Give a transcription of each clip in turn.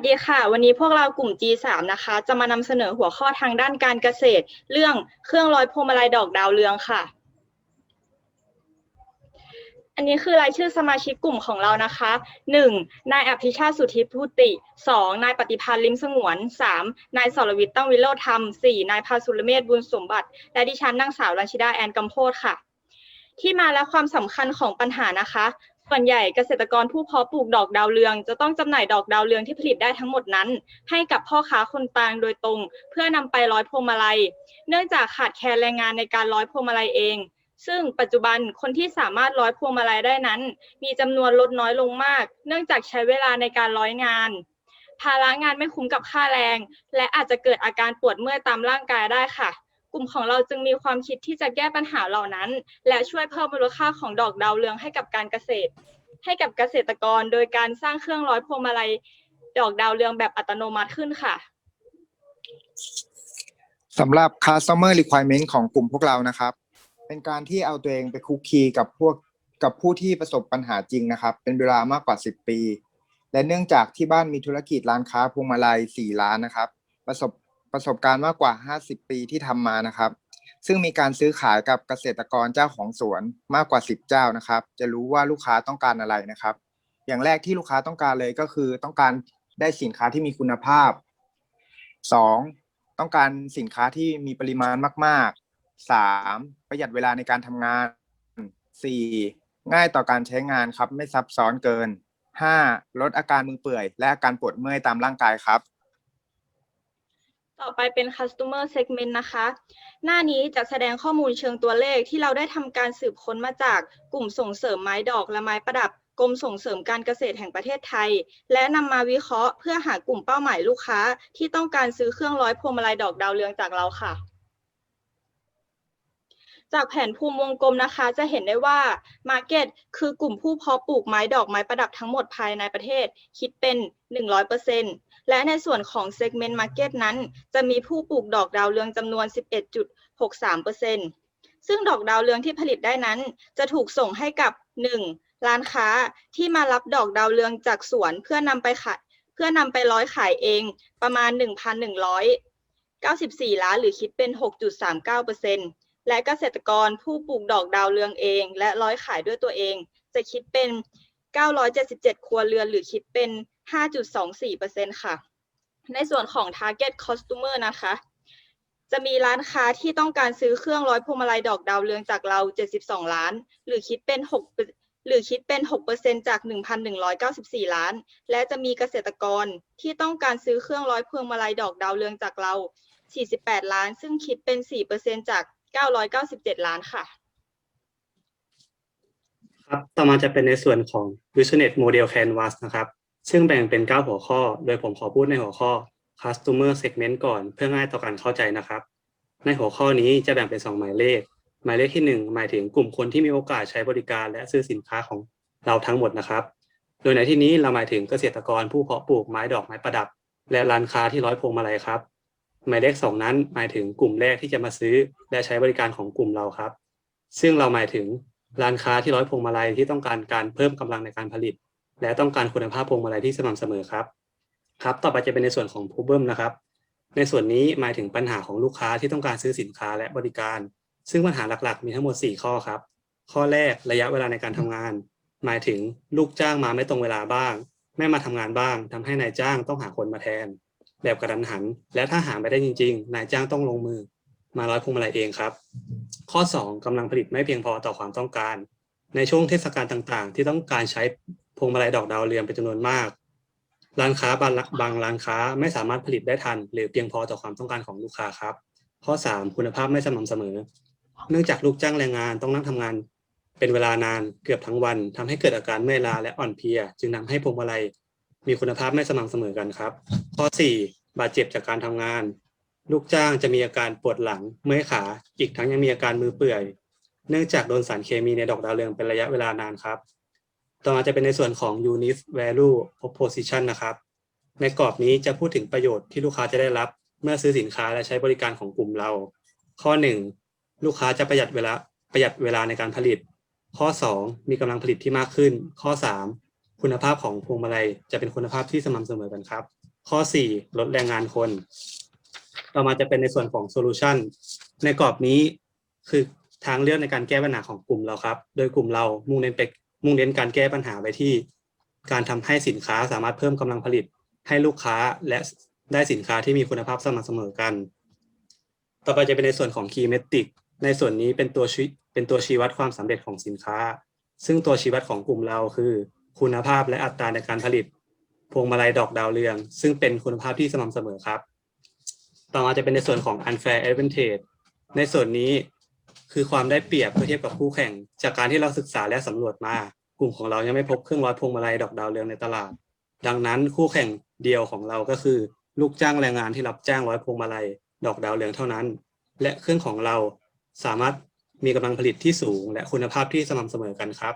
วัสดีค่ะ วันนี้พวกเรากลุ่ม G3 นะคะ จะมานำเสนอหัวข้อทางด้านการเกษตร เรื่องเครื่องร้อยพวงมาลัยดอกดาวเรืองค่ะ อันนี้คือรายชื่อสมาชิกกลุ่มของเรานะคะ 1. นายอภิชาติสุทธิพุติ 2. นายปฏิพันธ์ลิมสงวน 3. นายสรวิทย์ตั้งวิโรธรรม 4. นายภาสุรเมธบุญสมบัติ และดิฉันนางสาวรัญชิดาแอนกำโพธค่ะที่มาและความสำคัญของปัญหานะคะ ส่วนใหญ่เกษตรกรผู้เพาะปลูกดอกดาวเรือง จะต้องจำหน่ายดอกดาวเรืองที่ผลิตได้ทั้งหมดนั้น ให้กับพ่อค้าคนกลางโดยตรง เพื่อนำไปร้อยพวงมาลัย เนื่องจากขาดแคลนแรงงานในการร้อยพวงมาลัยเอง ซึ่งปัจจุบันคนที่สามารถร้อยพวงมาลัยได้นั้น มีจำนวนลดน้อยลงมาก เนื่องจากใช้เวลาในการร้อยงาน ภาระงานไม่คุ้มกับค่าแรง และอาจจะเกิดอาการปวดเมื่อยตามร่างกายได้ค่ะ กลุ่มของเราจึงมีความคิดที่จะแก้ปัญหาเหล่านั้น และช่วยเพิ่มมูลค่าของดอกดาวเรืองให้กับการเกษตร ให้กับเกษตรกร โดยการสร้างเครื่องร้อยพวงมาลัยดอกดาวเรืองแบบอัตโนมัติขึ้นค่ะสำหรับ customer requirement ของกลุ่มพวกเรานะครับ เป็นการที่เอาตัวเองไปคุกคีกับพวกกับผู้ที่ประสบปัญหาจริงนะครับ เป็นเวลามากกว่า 10 ปี และเนื่องจากที่บ้านมีธุรกิจร้านค้าพวงมาลัย4ร้านนะครับ ประสบ ประสบการณ์มากกว่า 50 ปีที่ทำมานะครับ ซึ่งมีการซื้อขายกับเกษตรกรเจ้าของสวนมากกว่า 10 เจ้านะครับ จะรู้ว่าลูกค้าต้องการอะไรนะครับ อย่างแรกที่ลูกค้าต้องการเลยก็คือต้องการได้สินค้าที่มีคุณภาพ 2. ต้องการสินค้าที่มีปริมาณมาก ๆ 3. ประหยัดเวลาในการทำงาน 4. ง่ายต่อการใช้งานครับ ไม่ซับซ้อนเกิน 5. ลดอาการมือเปื่อย และอาการปวดเมื่อยตามร่างกายครับ ต่อไปเป็น customer segment นะคะ หน้านี้จะแสดงข้อมูลเชิงตัวเลขที่เราได้ทำการสืบค้นมาจากกลุ่มส่งเสริมไม้ดอกและไม้ประดับกรมส่งเสริมการเกษตรแห่งประเทศไทย และนำมาวิเคราะห์เพื่อหากลุ่มเป้าหมายลูกค้า ที่ต้องการซื้อเครื่องร้อยพวงมาลัยดอกดาวเรืองจากเราค่ะ จากแผนภูมิวงกลมนะคะ จะเห็นได้ว่า Market คือกลุ่มผู้เพาะปลูกไม้ดอกไม้ประดับทั้งหมดภายในประเทศ คิดเป็น 100%และในส่วนของ Segment Market นั้น จะมีผู้ปลูกดอกดาวเรืองจำนวน 11.63%ซึ่งดอกดาวเรืองที่ผลิตได้นั้น จะถูกส่งให้กับ 1. ร้านค้าที่มารับดอกดาวเรืองจากสวนเพื่อนำไปขายเพื่อนำไปร้อยขายเองประมาณ 1,194 ล้านหรือคิดเป็น 6.39% และเกษตรกรผู้ปลูกดอกดาวเรืองเอง และร้อยขายด้วยตัวเอง จะคิดเป็น 977 ครัวเรือนหรือคิดเป็น 5.24%ค่ะ ในส่วนของ target customer นะคะ จะมีร้านค้าที่ต้องการซื้อเครื่องร้อยพวงมาลัยดอกดาวเรืองจากเรา 72 ล้าน หรือคิดเป็น6หรือคิดเป็น 6%จาก 1,194 ล้าน และจะมีเกษตรกรที่ต้องการซื้อเครื่องร้อยพวงมาลัยดอกดาวเรืองจากเรา 48 ล้าน ซึ่งคิดเป็น 4%จาก 997 ล้านค่ะ ครับต่อมาจะเป็นในส่วนของ Business Model Canvas นะครับ ซึ่งแบ่งเป็น 9 หัวข้อ โดยผมขอพูดในหัวข้อ Customer Segment ก่อนเพื่อง่ายต่อการเข้าใจนะครับ ในหัวข้อนี้จะแบ่งเป็น 2 หมายเลข หมายเลขที่ 1 หมายถึงกลุ่มคนที่มีโอกาสใช้บริการและซื้อสินค้าของเราทั้งหมดนะครับ โดยในที่นี้เราหมายถึงเกษตรกรผู้เพาะปลูกไม้ดอกไม้ประดับ และร้านค้าที่ร้อยพวงมาลัยครับ หมายเลขสองนั้นหมายถึงกลุ่มแรกที่จะมาซื้อและใช้บริการของกลุ่มเราครับ ซึ่งเราหมายถึงร้านค้าที่ร้อยพวงมาลัยที่ต้องการการเพิ่มกำลังในการผลิต และต้องการคุณภาพพวงมาลัยที่สม่ำเสมอครับ ครับ ต่อไปจะเป็นในส่วนของ problem นะครับ ในส่วนนี้หมายถึงปัญหาของลูกค้าที่ต้องการซื้อสินค้าและบริการ ซึ่งปัญหาหลักๆ มีทั้งหมด 4 ข้อครับ ข้อแรกระยะเวลาในการทำงาน หมายถึงลูกจ้างมาไม่ตรงเวลาบ้าง ไม่มาทำงานบ้างทำให้นายจ้างต้องหาคนมาแทน แบบกระดันหัน และถ้าหาไม่ได้จริง ๆ นายจ้างต้องลงมือ มาร้อยพวงมาลัยเองครับ ข้อ 2กำลังผลิตไม่เพียงพอต่อความต้องการ ในช่วงเทศกาลต่างๆ ที่ต้องการใช้พวงมาลัยดอกดาวเรืองเป็นจำนวนมาก ร้านค้าบางบางร้านค้าไม่สามารถผลิตได้ทัน หรือเพียงพอต่อความต้องการของลูกค้าครับ ข้อ 3 คุณภาพไม่สม่ำเสมอ เนื่องจากลูกจ้างแรงงานต้องนั่งทำงาน เป็นเวลานานเกือบทั้งวันทำให้เกิดอาการเมื่อยล้าและอ่อนเพลีย จึงทำให้พวงมาลัย มีคุณภาพไม่สม่ำเสมอกันครับ ข้อ 4 บาดเจ็บจากการทำงาน ลูกจ้างจะมีอาการปวดหลังเมื่อยขาอีกทั้งยังมีอาการมือเปื่อย เนื่องจากโดนสารเคมีในดอกดาวเรืองเป็นระยะเวลานานครับ ต่อมาจะเป็นในส่วนของ unit value proposition นะครับ ในกรอบนี้จะพูดถึงประโยชน์ที่ลูกค้าจะได้รับเมื่อซื้อสินค้าและใช้บริการของกลุ่มเรา ข้อ 1 ลูกค้าจะประหยัดเวลาประหยัดเวลาในการผลิต ข้อ 2 มีกำลังผลิตที่มากขึ้น ข้อ 3 คุณภาพของพวงมาลัยจะเป็นคุณภาพที่สม่ำเสมอกันครับ ข้อ 4 ลดแรงงานคน ต่อมาจะเป็นในส่วนของโซลูชันในกรอบนี้คือทางเลือกในการแก้ปัญหาของกลุ่มเราครับ โดยกลุ่มเรามุ่งเน้นไปมุ่งเน้นการแก้ปัญหาไปที่ การทำให้สินค้าสามารถเพิ่มกำลังผลิตให้ลูกค้าและได้สินค้าที่มีคุณภาพสม่ำเสมอกัน ต่อไปจะเป็นในส่วนของ Key Metric ในส่วนนี้เป็นตัวชี้เป็นตัวชี้วัดความสำเร็จของสินค้า ซึ่งตัวชี้วัดของกลุ่มเราคือ คุณภาพและอัตราในการผลิต พวงมาลัยดอกดาวเรือง ซึ่งเป็นคุณภาพที่สม่ำเสมอครับ ต่อมาจะเป็นในส่วนของ unfair advantage ในส่วนนี้คือความได้เปรียบเมื่อเทียบกับคู่แข่ง จากการที่เราศึกษาและสำรวจมา กลุ่มของเรายังไม่พบเครื่องร้อยพวงมาลัยดอกดาวเรืองในตลาด ดังนั้นคู่แข่งเดียวของเราก็คือ ลูกจ้างแรงงานที่รับจ้างร้อยพวงมาลัยดอกดาวเรืองเท่านั้น และเครื่องของเราสามารถมีกำลังผลิตที่สูง และคุณภาพที่สม่ำเสมอกันครับ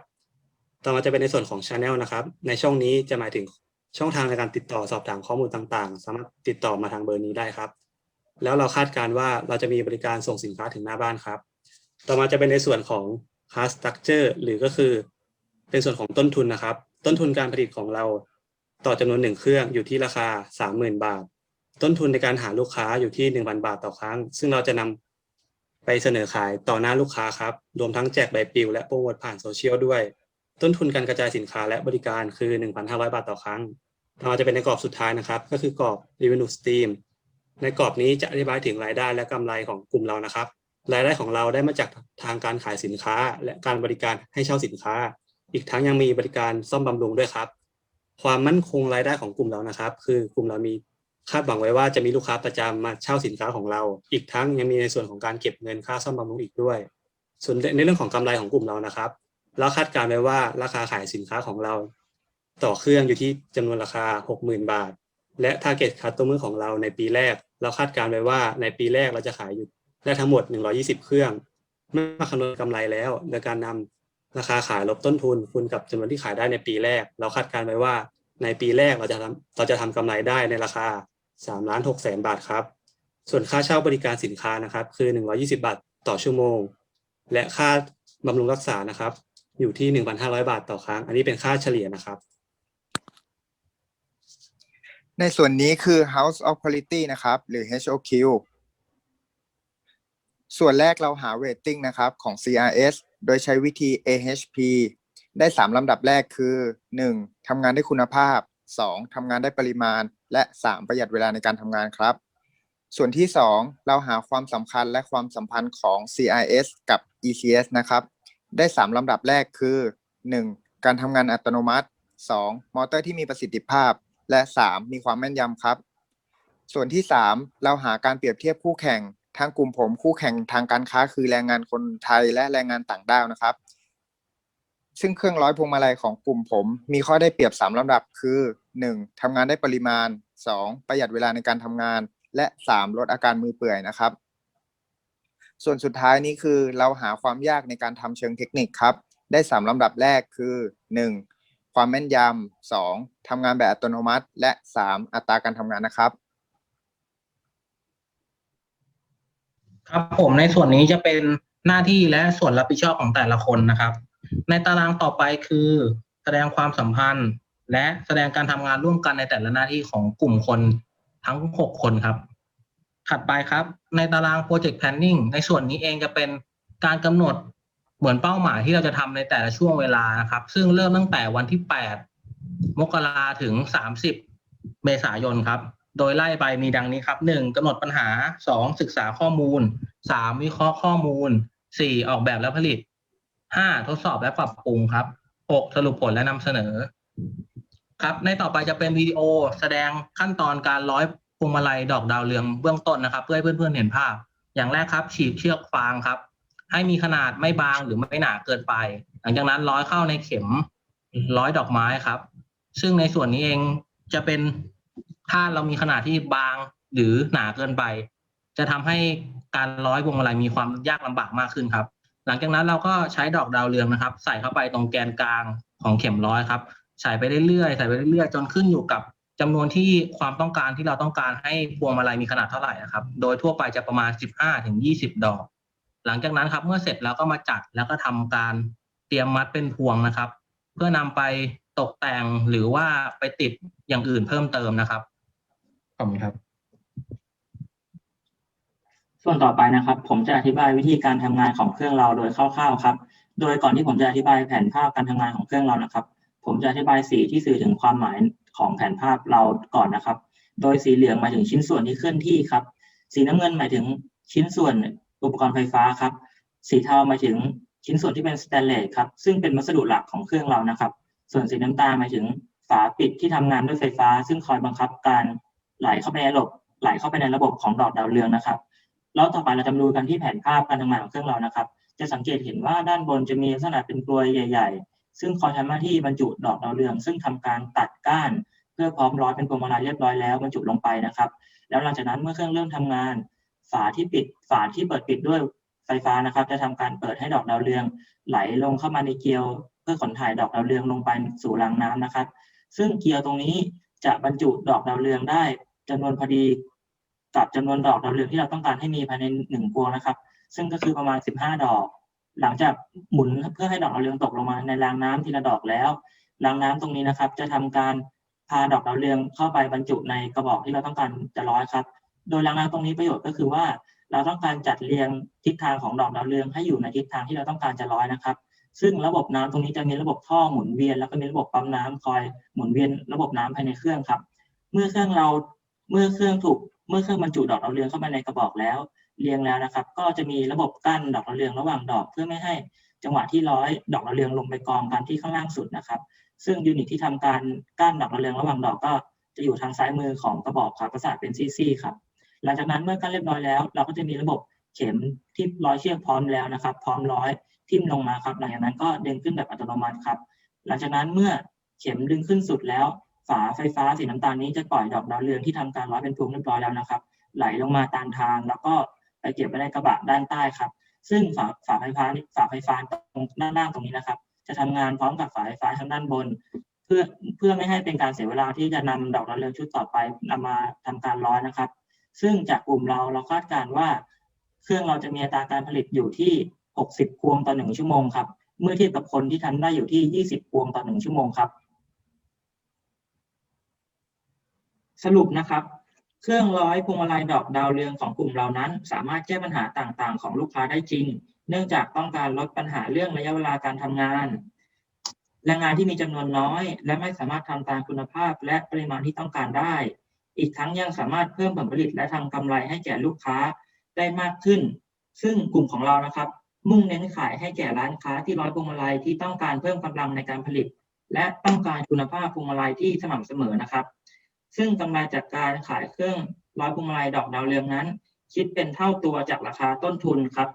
ต่อมาจะเป็นในส่วนของ Channel นะครับ ในช่องนี้จะหมายถึงช่องทางในการติดต่อสอบถามข้อมูลต่างๆ สามารถติดต่อมาทางเบอร์นี้ได้ครับ แล้วเราคาดการณ์ว่าเราจะมีบริการส่งสินค้าถึงหน้าบ้านครับ ต่อมาจะเป็นในส่วนของ cost structure หรือก็คือ เป็นส่วนของต้นทุนนะครับ ต้นทุนการผลิตของเราต่อจำนวนหนึ่งเครื่องอยู่ที่ราคา 30,000 บาท ต้นทุนในการหาลูกค้าอยู่ที่ 1,000 บาทต่อครั้ง ซึ่งเราจะนำไปเสนอขายต่อหน้าลูกค้าครับ รวมทั้งแจกใบปลิวและโปรโมทผ่านโซเชียลด้วย ต้นทุนการกระจายสินค้าและบริการคือ 1,500 บาทต่อครั้งต่อมาจะเป็นในกรอบสุดท้ายนะครับ ก็คือกรอบ revenue stream ในกรอบนี้จะอธิบายถึงรายได้และกำไรของกลุ่มเรานะครับ รายได้ของเราได้มาจากทางการขายสินค้า และการบริการให้เช่าสินค้า อีกทั้งยังมีบริการซ่อมบำรุงด้วยครับ ความมั่นคงรายได้ของกลุ่มเรานะครับ คือกลุ่มเรามีคาดหวังไว้ว่าจะมีลูกค้าประจำมาเช่าสินค้าของเรา อีกทั้งยังมีในส่วนของการเก็บเงินค่าซ่อมบำรุงอีกด้วย ส่วนในเรื่องของกำไรของกลุ่มเรานะครับ เราคาดการณ์ไว้ว่าราคาขายสินค้าของเรา ต่อเครื่องอยู่ที่จำนวนราคา 60,000 บาท และ target customer ของเราในปีแรก เราคาดการณ์ไว้ว่าในปีแรกเราจะขายอยู่ได้ทั้งหมด 120 เครื่องเมื่อคำนวณกำไรแล้วโดยการนำราคาขายลบต้นทุนคูณกับจำนวนที่ขายได้ในปีแรก เราคาดการณ์ไว้ว่าในปีแรกเราจะทำเราจะทำกำไรได้ในราคา3ล้าน6แสนบาทครับ ส่วนค่าเช่าบริการสินค้านะครับ คือ 120 บาทต่อชั่วโมง และค่าบำรุงรักษานะครับ อยู่ที่1,500บาทต่อครั้ง อันนี้เป็นค่าเฉลี่ยนะครับ ในส่วนนี้คือ House of Quality นะครับ หรือ HOQ ส่วนแรกเราหา rating นะครับ ของ CRS โดยใช้วิธี AHP ได้ 3 ลำดับแรกคือ 1. ทำงานได้คุณภาพ 2. ทำงานได้ปริมาณ และ 3. ประหยัดเวลาในการทำงานครับ ส่วนที่ 2 เราหาความสำคัญและความสัมพันธ์ของ CRS กับ ECS นะครับ ได้3ลำดับแรกคือ 1. การทำงานอัตโนมัติ 2. มอเตอร์ที่มีประสิทธิภาพ และ 3. มีความแม่นยำครับ ส่วนที่3เราหาการเปรียบเทียบคู่แข่งทางกลุ่มผมคู่แข่งทางการค้าคือแรงงานคนไทยและแรงงานต่างด้าวนะครับ ซึ่งเครื่องร้อยพวงมาลัยของกลุ่มผม มีข้อได้เปรียบ3ลำดับคือ 1. ทำงานได้ปริมาณ 2. ประหยัดเวลาในการทำงาน และ 3. ลดอาการมือเปื่อยนะครับ ส่วนสุดท้ายนี้คือเราหาความยากในการทำเชิงเทคนิคครับ ได้ 3ลำดับแรกคือ 1. ความแม่นยำ 2. ทำงานแบบอัตโนมัติ และ 3. อัตราการทำงานนะครับ ครับผมในส่วนนี้จะเป็นหน้าที่และส่วนรับผิดชอบของแต่ละคนนะครับ ในตารางต่อไปคือแสดงความสัมพันธ์ และแสดงการทำงานร่วมกันในแต่ละหน้าที่ของกลุ่มคนทั้ง 6 คนครับ ถัดไปครับ ในตาราง Project Planning ในส่วนนี้เองจะเป็นการกำหนดเหมือนเป้าหมายที่เราจะทำในแต่ละช่วงเวลานะครับ ซึ่งเริ่มตั้งแต่วันที่ 8 มกราถึง 30 เมษายนครับ โดยไล่ไปมีดังนี้ครับหนึ่งกำหนดปัญหาสองศึกษาข้อมูลสามวิเคราะห์ข้อมูลสี่ออกแบบและผลิตห้าทดสอบและปรับปรุงครับหกสรุปผลและนำเสนอ ครับ ในต่อไปจะเป็นวิดีโอแสดงขั้นตอนการร้อย วงมาลัยดอกดาวเรืองเบื้องต้นนะครับ เพื่อให้เพื่อนๆเห็นภาพ อย่างแรกครับ ฉีดเชือกฟางครับ ให้มีขนาดไม่บางหรือไม่หนาเกินไป หลังจากนั้นร้อยเข้าในเข็มร้อยดอกไม้ครับ ซึ่งในส่วนนี้เองจะเป็นถ้าเรามีขนาดที่บางหรือหนาเกินไป จะทำให้การร้อยวงมาลัยมีความยากลำบากมากขึ้นครับ หลังจากนั้นเราก็ใช้ดอกดาวเรืองนะครับ ใส่เข้าไปตรงแกนกลางของเข็มร้อยครับใส่ไปเรื่อยๆใส่ไปเรื่อยๆ จนขึ้นอยู่กับ จำนวนที่ความต้องการที่เราต้องการให้พวงมาลัยมีขนาดเท่าไหร่นะครับ โดยทั่วไปจะประมาณ 15ถึง20 ดอก หลังจากนั้นครับ เมื่อเสร็จแล้วก็มาจัดแล้วก็ทำการเตรียมมัดเป็นพวงนะครับ เพื่อนำไปตกแต่งหรือว่าไปติดอย่างอื่นเพิ่มเติมนะครับอบคุณครับ ส่วนต่อไปนะครับ ผมจะอธิบายวิธีการทำงานของเครื่องเราโดยคร่าวๆครับ โดยก่อนที่ผมจะอธิบายแผนภาพการทำงานของเครื่องเรานะครับ ผมจะอธิบายสีที่สื่อถึงความหมาย ของแผนภาพเราก่อนนะครับ โดยสีเหลืองหมายถึงชิ้นส่วนที่เคลื่อนที่ครับ สีน้ำเงินหมายถึงชิ้นส่วนอุปกรณ์ไฟฟ้าครับ สีเทาหมายถึงชิ้นส่วนที่เป็นสแตนเลสครับ ซึ่งเป็นวัสดุหลักของเครื่องเรานะครับ ส่วนสีน้ำตาลหมายถึงฝาปิดที่ทำงานด้วยไฟฟ้า ซึ่งคอยบังคับการไหลเข้าไปในระบบไหลเข้าไปในระบบของดอกดาวเรืองนะครับแล้วต่อไปเราจะดูกันที่แผนภาพการทำงานของเครื่องเรานะครับ จะสังเกตเห็นว่าด้านบนจะมีลักษณะเป็นกลวยใหญ่ๆ ซึ่งคอยทำหน้าที่บรรจุดอกดาวเรือง ซึ่งทำการตัดก้าน เพื่อพร้อมร้อยเป็นพวงมาลัยเรียบร้อยแล้วบรรจุลงไปนะครับ แล้วหลังจากนั้นเมื่อเครื่องเริ่มทำงาน ฝาที่ปิดฝาที่เปิดปิดด้วยไฟฟ้านะครับ จะทำการเปิดให้ดอกดาวเรือง ไหลลงเข้ามาในเกลียว เพื่อขนถ่ายดอกดาวเรืองลงไปสู่รางน้ำนะครับ ซึ่งเกลียวตรงนี้จะบรรจุดอกดาวเรืองได้จำนวนพอดีกับจำนวนดอกดาวเรืองที่เราต้องการให้มีภายในหนึ่งพวงนะครับ ซึ่งก็คือประมาณ 15 ดอก หลังจากหมุนเพื่อให้ดอกดาวเรืองตกลงมาในรางน้ำทีละดอกแล้ว รางน้ำตรงนี้นะครับ จะทำการพาดอกดาวเรืองเข้าไปบรรจุในกระบอกที่เราต้องการจะร้อยครับ โดยรางน้ำตรงนี้ประโยชน์ก็คือว่าเราต้องการจัดเรียงทิศทางของดอกดาวเรืองให้อยู่ในทิศทางที่เราต้องการจะร้อยนะครับ ซึ่งระบบน้ำตรงนี้จะมีระบบท่อหมุนเวียน แล้วก็มีระบบปั๊มน้ำคอยหมุนเวียนระบบน้ำภายในเครื่องครับ เมื่อเครื่องเราเมื่อเครื่องถูกเมื่อเครื่องบรรจุดอกดาวเรืองเข้ามาในกระบอกแล้ว เรียงแล้วนะครับ ก็จะมีระบบกั้นดอกดาวเรืองระหว่างดอกเพื่อไม่ให้จังหวะที่ร้อยดอกดาวเรืองลงไปกองกันที่ข้างล่างสุดนะครับ ซึ่งยูนิตที่ทำการกั้นดอกดาวเรืองระหว่างดอกก็จะอยู่ทางซ้ายมือของกระบอกครับประสาทเป็นซี่ๆครับหลังจากนั้นเมื่อกั้นเรียบร้อยแล้ว เราก็จะมีระบบเข็มที่ร้อยเชือกพร้อมแล้วนะครับ พร้อมร้อยทิ่มลงมาครับ หลังจากนั้นก็ดึงขึ้นแบบอัตโนมัติครับ หลังจากนั้นเมื่อเข็มดึงขึ้นสุดแล้ว ฝาไฟฟ้าสีน้ำตาลนี้จะปล่อยดอกดาวเรืองที่ทำการร้อยเป็นพวงเรียบร้อยแล้วนะครับ ไหลลงมาตามทางแล้วก็ ไปเก็บไว้ในกระบะด้านใต้ครับ ซึ่งฝาฝาไฟฟ้านี่ฝาไฟฟ้าตรงด้านล่างตรงนี้นะครับ จะทำงานพร้อมกับฝาไฟฟ้าทางด้านบน เพื่อเพื่อไม่ให้เป็นการเสียเวลาที่จะนำดอกดาวเรือชุดต่อไปนำมาทำการร้อยนะครับ ซึ่งจากกลุ่มเราเราคาดการณ์ว่า เครื่องเราจะมีอัตราการผลิตอยู่ที่ 60 พวงต่อหนึ่งชั่วโมงครับเมื่อเทียบกับคนที่ทำได้อยู่ที่ 20 พวงต่อหนึ่งชั่วโมงครับ สรุปนะครับ เครื่องร้อยพวงมาลัยดอกดาวเรืองของกลุ่มเรานั้น สามารถแก้ปัญหาต่างๆ ของลูกค้าได้จริง เนื่องจากต้องการลดปัญหาเรื่องระยะเวลาการทำงานแรงงานที่มีจำนวนน้อย และไม่สามารถทำตามคุณภาพและปริมาณที่ต้องการได้ อีกทั้งยังสามารถเพิ่มผลผลิตและทำกำไรให้แก่ลูกค้าได้มากขึ้น ซึ่งกลุ่มของเรานะครับ มุ่งเน้นขายให้แก่ร้านค้าที่ร้อยพวงมาลัยที่ต้องการเพิ่มกำลังในการผลิต และต้องการคุณภาพพวงมาลัยที่สม่ำเสมอนะครับ ซึ่งกำไรจากการขายเครื่องร้อยพวงมาลัยดอกดาวเรืองนั้น คิดเป็นเท่าตัวจากราคาต้นทุนครับ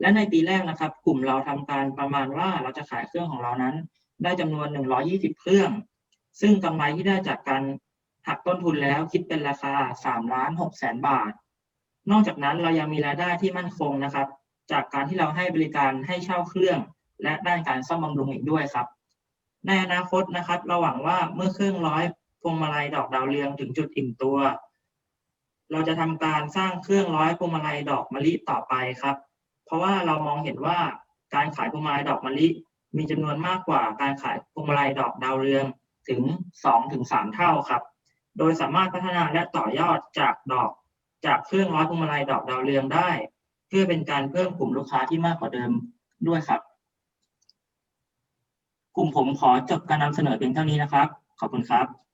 และในปีแรกนะครับ กลุ่มเราทำการประมาณว่าเราจะขายเครื่องของเรานั้น ได้จำนวน 120 เครื่อง ซึ่งกำไรที่ได้จากการหักต้นทุนแล้วคิดเป็นราคา3ล้าน6แสนบาท นอกจากนั้นเรายังมีรายได้ที่มั่นคงนะครับ จากการที่เราให้บริการให้เช่าเครื่อง และด้านการซ่อมบำรุงอีกด้วยครับ ในอนาคตนะครับเราหวังว่าเมื่อเครื่องร้อย วงมาลัยดอกดาวเรืองถึงจุดอิ่มตัว เราจะทำการสร้างเครื่องร้อยพวงมาลัยดอกมะลิต่อไปครับ เพราะว่าเรามองเห็นว่าการขายพวงมาลัยดอกมะลิ มีจำนวนมากกว่าการขายพวงมาลัยดอกดาวเรืองถึง2ถึง3เท่าครับ โดยสามารถพัฒนาและต่อยอดจากดอกจากเครื่องร้อยพวงมาลัยดอกดาวเรืองได้ เพื่อเป็นการเพิ่มกลุ่มลูกค้าที่มากกว่าเดิมด้วยครับ กลุ่มผมขอจบการนำเสนอเพียงเท่านี้นะครับ ขอบคุณครับ